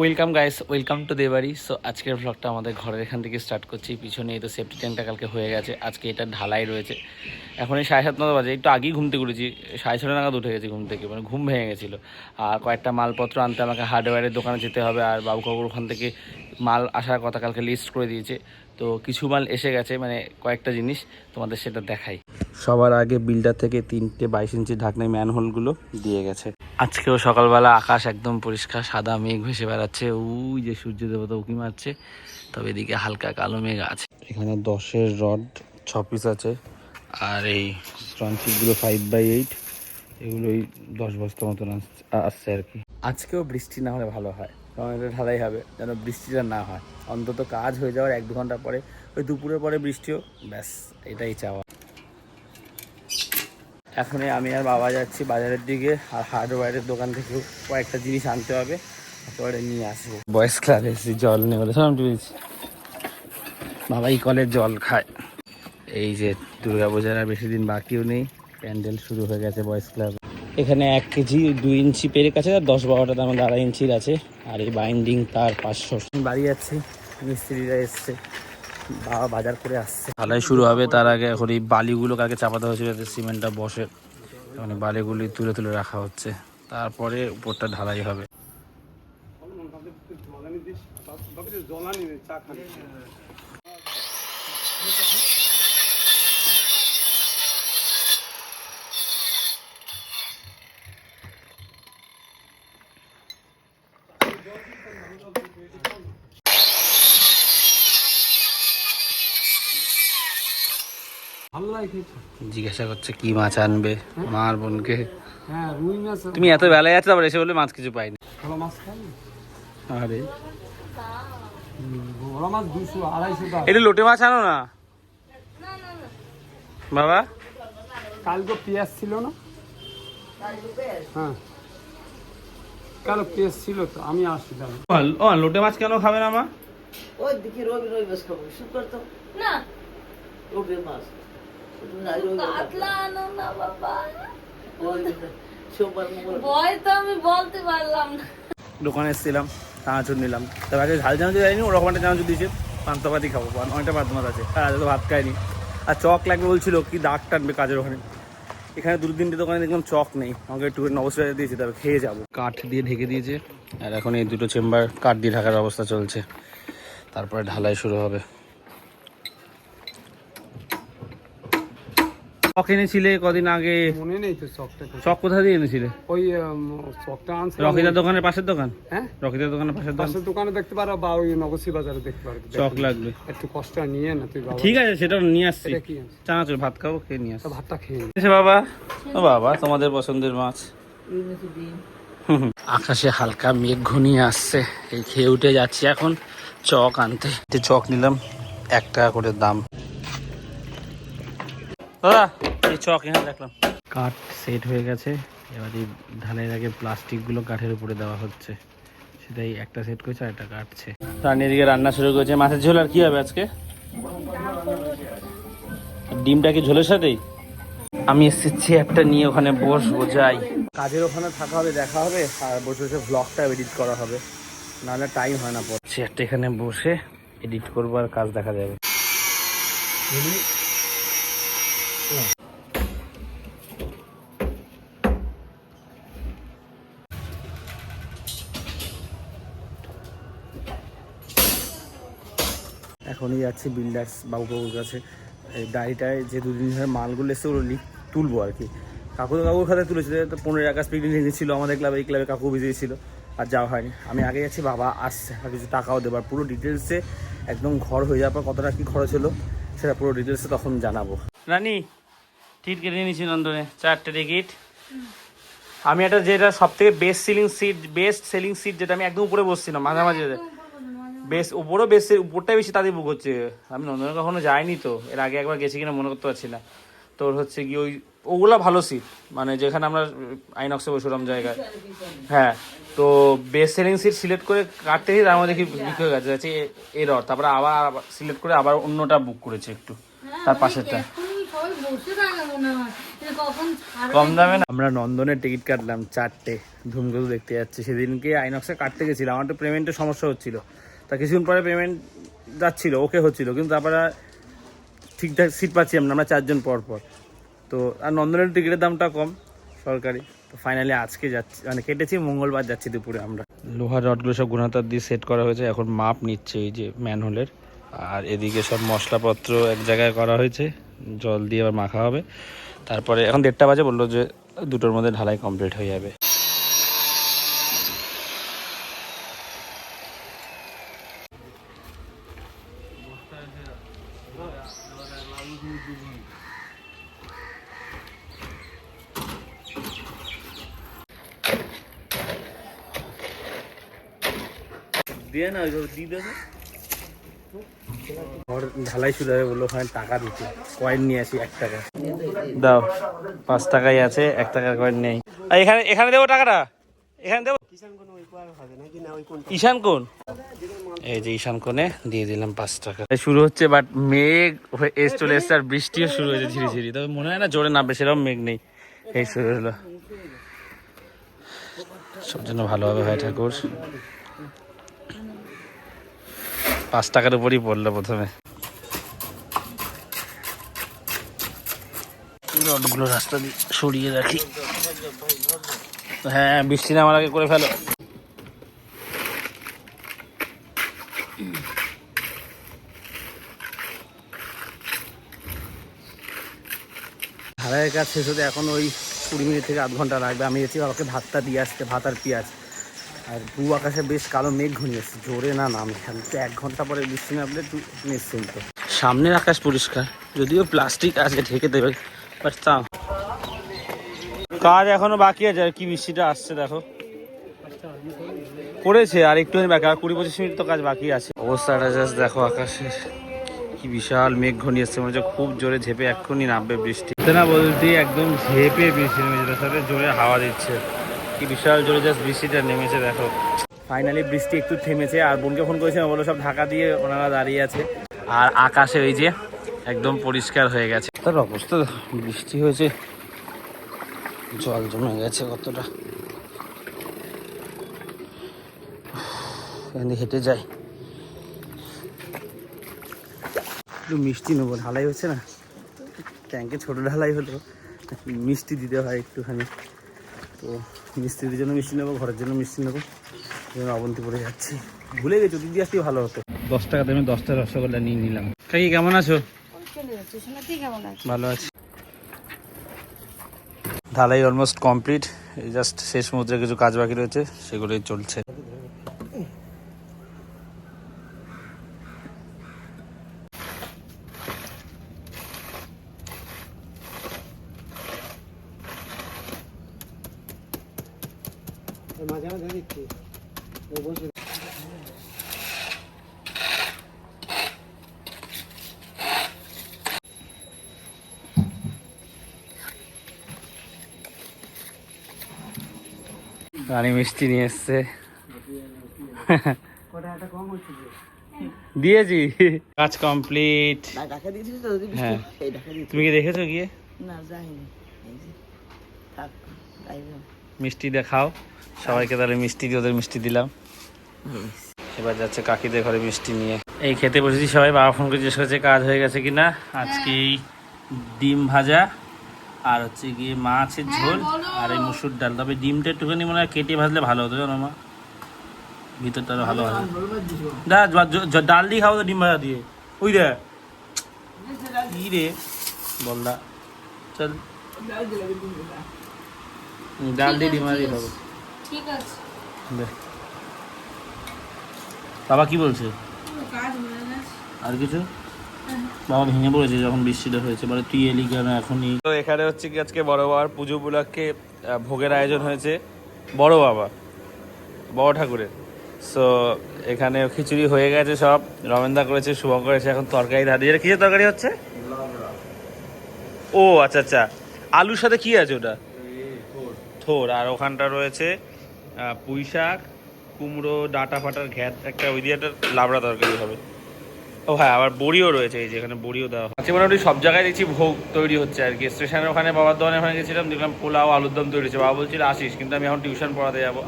Welcome guys welcome to দেবারি so আজকের ব্লগটা আমাদের ঘরের এখান থেকে স্টার্ট করছি। পিছনে এই তো সেফটি ট্যাঙ্কটা কালকে হয়ে গেছে। আজকে এটা ঢালাই রয়েছে। এখন এই সাড়ে সাত নটা বাজে। একটু আগেই ঘুমতে করেছি। সাড়ে ছটা নাগাদ উঠে গেছি ঘুম থেকে। মানে ঘুম ভেঙে গেছিল। আর কয়েকটা মালপত্র আনতে আমাকে হার্ডওয়্যারের দোকানে যেতে হবে। আর বাবু কাকুর ওখান থেকে মাল আসার কথা কালকে লিস্ট করে দিয়েছে। তো কিছু মাল এসে গেছে মানে কয়েকটা জিনিস তোমাদের সেটা দেখাই। সবার আগে বিল্ডার থেকে তিনটে বাইশ ইঞ্চি ঢাকনায় ম্যানহোলগুলো দিয়ে গেছে। আজকেও সকালবেলা আকাশ একদম পরিষ্কার সাদা মেঘ ভেসে বেড়াচ্ছে। ওই যে সূর্য দেবতা উকি মারছে তবে এদিকে হালকা কালো মেঘ আছে। এখানে দশের রড ছ পিস আছে। আর এই স্ট্রনশিপগুলো ফাইভ বাই এইট এগুলো ওই দশ বস্তা মতন আসছে আর কি। আজকেও বৃষ্টি না হলে ভালো হয়। এটা ঢালাই হবে, যেন বৃষ্টিটা না হয়। অন্তত কাজ হয়ে যাওয়ার এক দু ঘণ্টা পরে, ওই দুপুরের পরে বৃষ্টিও, ব্যাস, এটাই চাওয়া। এখনই আমি আর বাবা যাচ্ছি বাজারের দিকে, আর হার্ডওয়্যারের দোকান থেকে কয়েকটা জিনিস আনতে হবে, তারপরে নিয়ে আসব। বয়স ক্লাবে এসেছি, জল নেই বলে সব বাবা এই কলের জল খায়। এই যে দুর্গা পূজার আর বেশি দিন বাকিও নেই, প্যান্ডেল শুরু হয়ে গেছে বয়স ক্লাব। এখানে এক কেজি দুই ইঞ্চি পেরেক আছে আর দশ বারোটা দাম আড়াই ইঞ্চির আছে। আর এই বাইন্ডিং তার পাঁচশো। বাড়ি যাচ্ছি মিস্ত্রিরা এসছে বাবা বাজার করে আসছে। ঢালাই শুরু হবে তার আগে এখন এই বালিগুলো কালকে চাপাতে হয়েছিল যাতে সিমেন্টটা বসে। মানে বালিগুলি তুলে তুলে রাখা হচ্ছে। তারপরে উপরটা ঢালাই হবে। লাগে খেতে জিজ্ঞাসা করছে কি মাছ আনবে? মার বোনকে। হ্যাঁ তুমি এত বেলায় আছো তারপর এসে বলে মাছ কিছু পাইনি। আরে। বড় মাছ দুশো আড়াইশো টাকা। এটা লোটে মাছ আনো না? বাবা। কালকে পেঁয়াজ ছিল না? হ্যাঁ। কালো পেঁয়াজ ছিল তো আমি আসছিলাম ও লোটে মাছ কেন খাবে না মা? ওই দিকে রবি রবি মাছ খাব শুক্র তো। না। রবি মাছ। কাতলা আনো না বাবা ওই সোমবার মঙ্গল ভয় তো আমি বলতে পারলাম না দোকানে এসেছিলাম চানাচুর নিলাম তবে আগে ঝাল চানাচুর যায়নি ওরকম একটা চানাচুর দিয়েছে পান্তাপাতি খাব আর অনেকটা ভাত মাছ আছে আর তো ভাত খাইনি আর চক লাগবে বলছিল কি দাগ টানবে কাজের ওখানে এখানে দু তিনটে দোকানে দেখলাম চক নেই আমাকে একটু নবস্কার দিয়েছে তবে খেয়ে যাব কাঠ দিয়ে ঢেকে দিয়েছে আর এখন এই দুটো চেম্বার কাঠ দিয়ে ঢাকার অবস্থা চলছে তারপরে ঢালাই শুরু হবে চক এনেছিলে কদিন আগে? মনে নেই তো চকটা কোথায়। চক কোথা দিয়ে এনেছিলে? ওই চকটা আনছে রকিদার দোকানের পাশের দোকান? হ্যাঁ? রকিদার দোকানের পাশের দোকান? পাশের দোকানে দেখতে পারো বা ওই নগসি বাজারে দেখতে পারো। চক লাগবে। একটু কষ্ট নিয়ে না তুই বাবা। ঠিক আছে সেটা নিয়ে আসছি? চানাচুর ভাত খাব খেয়ে নিয়ে আসছি। ভাতটা খেয়ে নে। এসে বাবা। ও বাবা তোমাদের পছন্দের মাছ। আকাশে হালকা মেঘ ঘনিয়ে আসছে এই খেয়ে উঠে যাচ্ছি এখন চক আনতে। চক নিলাম এক টাকা করে দাম। দাদা এই চক এখানে রাখলাম। কাঠ সেট হয়ে গেছে। এবার এই ঢালের আগে প্লাস্টিকগুলো কাঠের উপরে দেওয়া হচ্ছে। সেটাই একটা সেট করেছে আর একটা কাটছে। রান্নি এদিকে রান্না শুরু করেছে। মাছের ঝোল আর কি হবে আজকে? ডিমটা কি ঝোলের সাথেই? আমি এসেছি একটা নিয়ে ওখানে বসবো যাই। কাজের ওখানে থাকা হবে দেখা হবে আর বসে বসে ব্লগটা এডিট করা হবে। নাহলে টাইম হয় না পর চেয়ারটা এখানে বসে এডিট করব আর কাজ দেখা যাবে। এখনই যাচ্ছি বিল্ডার্স বাবুবাবুর কাছে এই গাড়িটায় যে দুদিন ধরে মালগুলো এসে ওগুলো তুলবো আর কি। কাকু তো কাকুর খাতায় তুলেছিল তো পনেরোই আগস্ট পিকনিক লেগেছিলো আমাদের ক্লাবে এই ক্লাবে কাকু ভিজিয়েছিল আর যাওয়া হয়নি। আমি আগে যাচ্ছি, বাবা আসছে, আর কিছু টাকাও দেবার। পুরো ডিটেলসে একদম ঘর হয়ে যাওয়ার পর কতটা কী খরচ হলো, সেটা পুরো ডিটেলসে তখন জানাব। রানি, টিকিট কেটে নিয়েছি নন্দনে, চারটে টিকিট। আমি একটা যেটা সব থেকে best selling seat best selling seat যেটা আমি একদম উপরে বসছিলাম মাঝামাঝি বেশ, উপরও বেশ উপরটাই বেশি তাদের বুক হচ্ছে। আমি নন্দনে কখনো যাইনি তো, এর আগে একবার গেছি কিনা মনে করতে পারছি না। তোর হচ্ছে কি ওই, ওগুলা ভালো সিট মানে যেখানে আমরা আইনক্সে বসলাম জায়গায়। হ্যাঁ তো বেস্ট সেলিং সিট সিলেক্ট করে কাটতে গিয়ে তার মধ্যে কি বিক্রি হয়ে গেছে হচ্ছে এ- এরর। তারপরে আবার সিলেক্ট করে আবার অন্যটা বুক করেছে একটু, তার পাশেরটা। কম দামে না। আমরা নন্দনের টিকিট কাটলাম চারটে, ধূমকেতু দেখতে যাচ্ছি। সেদিনকে আইনক্সে কাটতে গেছিলাম। আমার তো পেমেন্টের সমস্যা হচ্ছিল। তা কিছুদিন পরে পেমেন্ট যাচ্ছিল ওকে হচ্ছিল, কিন্তু তারপরে ঠিকঠাক সিট পাচ্ছিলাম না, আমরা চারজন পর পর। তো, আর নন্দনের টিকিটের দামটা কম, সরকারি। তো ফাইনালি আজকে যাচ্ছি মানে কেটেছি, মঙ্গলবার যাচ্ছি দুপুরে আমরা। লোহার রডগুলো সব গুণাতার দিয়ে সেট করা হয়েছে, এখন মাপ নিচ্ছে এই যে ম্যানহোলের আর এদিকে সব মশলাপত্র এক জায়গায় করা হয়েছে, জল দিয়ে আবার মাখা হবে। তারপরে এখন দেড়টা বাজে, বলল যে দুটোর মধ্যে ঢালাই কমপ্লিট হয়ে যাবে। দিয়ে না ওইভাবে দিয়ে দেবে। ঘর ঢালাই শুরু হবে বলল ওখানে টাকা দিতে। কয়েন নিয়ে আসি এক টাকা। দাও পাঁচ টাকাই আছে এক টাকার কয়েন নেই। আর এখানে এখানে দেবো টাকাটা? এখানে দেবো? ঈশান কোন? এই যে ঈশান কোণে দিয়ে দিলাম পাঁচ টাকা। এই শুরু হচ্ছে বাট মেঘ হয়ে এস চলে এসছে আর বৃষ্টিও শুরু হয়েছে ধীরে ধীরে। তবে মনে হয় না জোরে নামবে সেরকম মেঘ নেই। এই শুরু হলো। সব জন্য ভালোভাবে হয় ঠাকুর। পাঁচ টাকার উপরই পড়ল প্রথমে। রডগুলো রাস্তা দিয়ে সরিয়ে রাখি। হ্যাঁ বৃষ্টি নামার আগে করে ফেলো। ধারায়ের কাজ শেষ হতে এখন ওই কুড়ি মিনিট থেকে আধ ঘণ্টা লাগবে। আমি এসেছি বাবাকে ভাতটা দিয়ে আসতে ভাত আর পেঁয়াজ। আর দু আকাশে বেশ কালো মেঘ ঘনিয়ে এসছে জোরে না নামে। আমি তো এক ঘণ্টা পরে বৃষ্টি নামলে একটু নিশ্চিন্ত। সামনের আকাশ পরিষ্কার। যদিও প্লাস্টিক আজকে ঢেকে দেবে বাট কাজ এখনও বাকি আছে, আর কি বৃষ্টিটা আসছে দেখো। করেছে, আর একটুখানি বাকি, আর কুড়ি পঁচিশ মিনিট তো কাজ বাকি আছে। অবস্থাটা জাস্ট দেখো আকাশের। কি বিশাল মেঘ ঘনিয়ে এসছে মনে হচ্ছে খুব জোরে ঝেপে এক্ষুনি নামবে বৃষ্টি। না বলতে একদম ঝেপে বৃষ্টি নেমেছে সাথে জোরে হাওয়া দিচ্ছে। কি বিশাল জোরে জাস্ট বৃষ্টিটা নেমেছে দেখো। ফাইনালি বৃষ্টি একটু থেমেছে আর বোনকে ফোন করেছিলাম বলো সব ঢাকা দিয়ে ওনারা দাঁড়িয়ে আছে। আর আকাশে ওই যে একদম পরিষ্কার হয়ে গেছে। তার অবস্থা বৃষ্টি হয়েছে জল জমে গেছে কতটা। এখান হেঁটে যাই। একটু মিষ্টি নেব ঢালাই হচ্ছে না। ট্যাঙ্কে ছোট ঢালাই হলো মিষ্টি দিতে হয় একটুখানি। তো মিস্ত্রির জন্য মিষ্টি নেব ঘরের জন্য মিষ্টি নেব। অবন্তি অবন্তিপুরে যাচ্ছি। ভুলে গেছো দিদি আসতেই ভালো হতো। দশ টাকা দামে দশটা রসগোল্লা নিয়ে নিলাম। কাকি কেমন আছো? ভালো আছি। ঢালাই অলমোস্ট কমপ্লিট এই জাস্ট শেষ মুদ্রে কিছু কাজ বাকি রয়েছে সেগুলোই চলছে। মাঝে মাঝে দিচ্ছি বসে রানী মিষ্টি নিয়ে এসছে। দিয়েছি। কাজ কমপ্লিট। হ্যাঁ। তুমি কি দেখেছ গিয়ে? না যাইনি। মিষ্টি দেখাও। সবাইকে তাহলে মিষ্টি দিয়ে ওদের মিষ্টি দিলাম। এবার যাচ্ছে কাকিদের ঘরে মিষ্টি নিয়ে। এই খেতে বসেছি সবাই বাবা ফোন করে জিজ্ঞেস করেছে কাজ হয়ে গেছে কিনা? আজকে এই ডিম ভাজা আর হচ্ছে গিয়ে মাছের ঝোল আর এই মুসুর ডাল। তবে ডিমটা একটুখানি মনে হয় কেটে ভাজলে ভালো হতো জানো মা? ভিতরটা আরও ভালো হয়। দা ডাল দিয়ে খাব তো ডিম ভাজা দিয়ে। ওই রে কি রে? বলদা। চল। ডাল দিয়ে ডিম ভাজা দিয়ে খাব। ঠিক আছে। বাবা কি বলছে? কাজ হয়ে গেছে। আর কিছু? বাবা ভেঙে পড়েছে যখন বৃষ্টিটা হয়েছে মানে তুই এলি কেন এখনই? তো এখানে হচ্ছে কি আজকে বড় বাবার পুজো উপলক্ষে ভোগের আয়োজন হয়েছে বড় বাবা বড় ঠাকুরের। সো এখানে খিচুড়ি হয়ে গেছে সব রমেনদা করেছে শুভম করেছে এখন তরকারি দাঁড়িয়ে কিসের তরকারি হচ্ছে? ও আচ্ছা আচ্ছা। আলুর সাথে কি আছে ওটা? থোর আর ওখানটা রয়েছে পুঁই শাক, কুমড়ো, ডাটা ফাটার ঘ্যাট, একটা ওই দিয়ে একটা লাবড়া তরকারি হবে। ও হ্যাঁ আবার বড়িও রয়েছে, এই যে এখানে বড়িও দেওয়া আছে মোটামুটি সব জায়গায় দেখছি ভোগ তৈরি হচ্ছে আর কি। স্টেশনের ওখানে বাবার দোকানে ওখানে গেছিলাম, দেখলাম পোলাও, আলুর দম তৈরি হচ্ছে। বাবা বলছিল, আসিস, কিন্তু আমি এখন টিউশন পড়াতে যাব।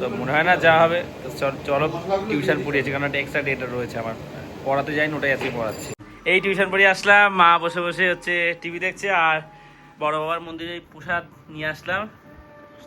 তো মনে হয় না যা হবে চল- টিউশন পড়িয়েছি, কারণ একটা এক্সট্রা ডেটা রয়েছে আমার। পড়াতে যাই ওটাই আজকে পড়াচ্ছি। এই টিউশন পড়িয়ে আসলাম, মা বসে বসে হচ্ছে টিভি দেখছে, আর বড় বাবার মন্দিরে প্রসাদ নিয়ে আসলাম।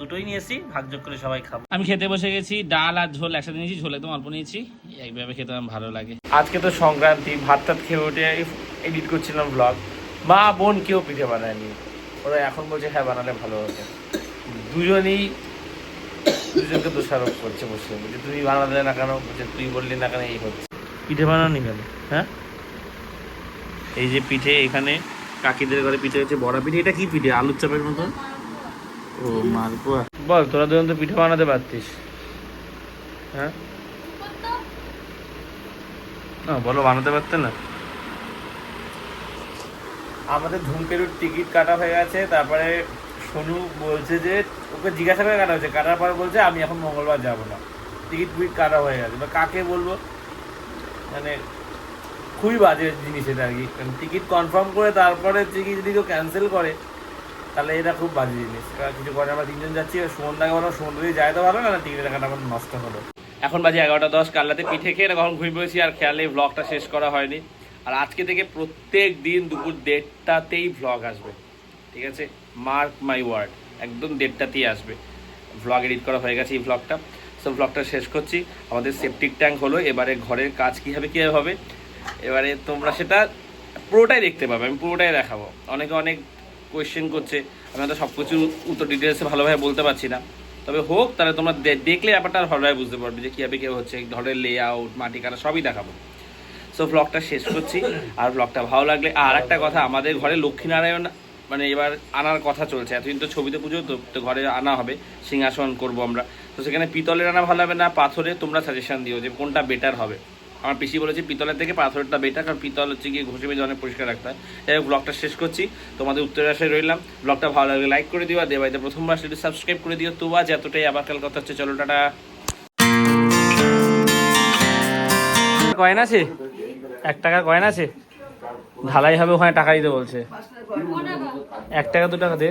দুটোই নিয়েছি ভাগযোগ করে সবাই খাব। আমি খেতে বসে গেছি ডাল আর ঝোল একসাথে নিয়েছি ঝোল একদম অল্প নিয়েছি একভাবে খেতে আমার ভালো লাগে। আজকে তো সংক্রান্তি ভাত টাত খেয়ে উঠে এডিট করছিলাম ব্লগ মা বোন কেউ পিঠে বানায়নি। ওরা এখন বলছে হ্যাঁ বানালে ভালো হতো দুজনেই দুজনকে দোষারোপ করছে বসে বলছে তুমি বানালে না কেন? বলছে তুই বললি না কেন এই হচ্ছে। পিঠে বানানি কেন? হ্যাঁ? এই যে পিঠে এখানে কাকিদের ঘরে পিঠে হচ্ছে বড়া পিঠে। এটা কি পিঠে? আলুর চাপের মতন? ও মালপোয়া বল তোরা দুজন তো পিঠে বানাতে পারতিস। হ্যাঁ? বলো বানাতে পারতে না? আমাদের ধূমকেতুর টিকিট কাটা হয়ে গেছে তারপরে সোনু বলছে যে ওকে জিজ্ঞাসা করে কাটা হয়েছে। কাটার পর বলছে আমি এখন মঙ্গলবার যাব না। টিকিট ফিকিট কাটা হয়ে গেছে। বা কাকে বলব? মানে খুবই বাজে জিনিস এটা আর কি। টিকিট কনফার্ম করে তারপরে টিকিট যদি কেউ ক্যান্সেল করে তাহলে এটা খুব বাজে জিনিস। কিছু করে আমরা তিনজন যাচ্ছি সুমন দাকে বলো, সুমন যদি যায় তো ভালো না টাকাটা আমার নষ্ট হলো। এখন বাজে এগারোটা দশ কাল্লাতে পিঠে খেয়ে কখন ঘুমিয়ে পড়েছি আর খেয়ালে ভ্লগটা শেষ করা হয়নি। আর আজকে থেকে প্রত্যেক দিন দুপুর দেড়টাতেই ভ্লগ আসবে, ঠিক আছে? মার্ক মাই ওয়ার্ড একদম দেড়টাতেই আসবে। ভ্লগ এডিট করা হয়ে গেছে এই ভ্লগটা সো ভ্লগটা শেষ করছি। আমাদের সেপটিক ট্যাঙ্ক হলো, এবারে ঘরের কাজ কীভাবে কীভাবে হবে? এবারে তোমরা সেটা পুরোটাই দেখতে পাবে, আমি পুরোটাই দেখাবো। অনেকে অনেক কোয়েশ্চেন করছে, আমি হয়তো সব কিছুর উত্তর ডিটেলসে ভালোভাবে বলতে পারছি না। তবে হোক, তাহলে তোমরা দেখলে ব্যাপারটা ভালোভাবে বুঝতে পারবে যে কীভাবে কীভাবে হচ্ছে ঘরের লে আউট মাটি কাটা, সবই দেখাবো। সো ব্লগটা শেষ করছি। আর ব্লগটা ভালো লাগলে, আর একটা কথা, আমাদের ঘরে লক্ষ্মীনারায়ণ মানে এবার আনার কথা চলছে। এতদিন তো ছবিতে পুজো, তো তো ঘরে আনা হবে, সিংহাসন করব আমরা। তো সেখানে পিতলের আনা ভালো হবে না, পাথরে তোমরা সাজেশন দিও যে কোনটা বেটার হবে। আমার পিসি বলেছে পিতলের থেকে পাথরটা বেটার কারণ পিতল হচ্ছে গিয়ে ঘষে মেজে অনেক পরিষ্কার রাখতে হয়। ব্লগটা শেষ করছি। তোমাদের উত্তরের আশায় রইলাম। ব্লগটা ভালো লাগলে লাইক করে দিও, আর দেবাইতে প্রথমবার সেটি সাবস্ক্রাইব করে দিও। তো আজ এতটাই, আবার কাল কথা হচ্ছে। চলো, টাটা। কয়েন আছে? এক টাকা কয়েন আছে? ঢালাই হবে, ওখানে টাকা দিতে বলছে। এক টাকা, দু টাকা দে।